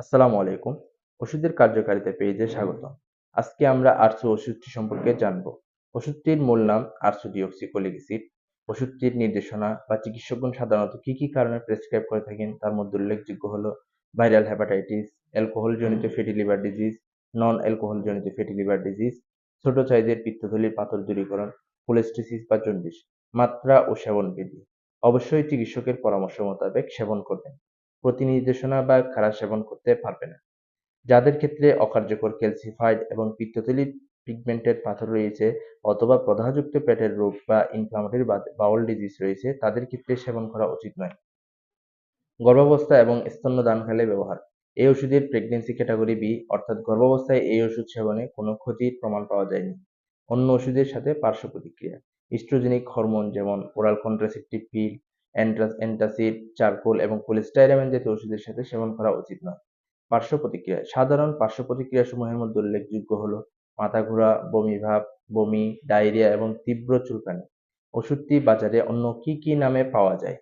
আসসালামু আলাইকুম। ওষুধের কার্যকারিতা পেজে স্বাগতম। আজকে আমরা আরসো ওষুধটি সম্পর্কে জানব। ওষুধটির মূল নাম আরসো ডিঅক্সিকোলিক অ্যাসিড ওষুধটির নির্দেশনা বা চিকিৎসকগণ সাধারণত কি কি কারণে প্রেসক্রাইব করে থাকেন তার মধ্যে উল্লেখযোগ্য হলো ভাইরাল হেপাটাইটিস অ্যালকোহল জনিত fatty liver disease non alcohol জনিত ফ্যাটি লিভার ডিজিজ, ছোট সাইজের পিত্তথলির পাথর দূরীকরণ কোলেস্টিসিস বা জন্ডিস, মাত্রা ও সেবন বিধি অবশ্যই চিকিৎসকের পরামর্শ মোতাবেক সেবন করবেন। প্রতি নির্দেশনা বা খারাপ সেবন করতে পারবে না। যাদের ক্ষেত্রে অকার্যকর ক্যালসিফাইড এবং পিত্তথলির পিগমেন্টের পাথর রয়েছে অথবা প্রদাহযুক্ত পেটের রোগ বা ইনফ্লামেটরি বাউল ডিজিজ রয়েছে, তাদের ক্ষেত্রে সেবন করা উচিত নয়। গর্ভাবস্থা এবং স্তন্যদানকালে ব্যবহার। এই ওষুধের প্রেগনেন্সি ক্যাটাগরি বি অর্থাৎ গর্ভাবস্থায় এই ওষুধ সেবনে কোনো ক্ষতির প্রমাণ পাওয়া যায়নি। অন্য ওষুধের সাথে পার্শ্ব প্রতিক্রিয়া। ইস্ট্রোজেনিক হরমোন যেমন oral contraceptive pill antacid charcoal এবং কোলেস্টাইরামিন জাতীয় ওষুধের সাথে সেবন করা উচিত নয়। পার্শ্ব প্রতিক্রিয়া, সাধারণ পার্শ্ব প্রতিক্রিয়া সমূহের মধ্যে উল্লেখযোগ্য হলো মাথা ঘোরা, বমি ভাব, বমি, ডায়রিয়া এবং তীব্র চুলকানি। ওষুধটি বাজারে অন্য কি কি নামে পাওয়া যায়?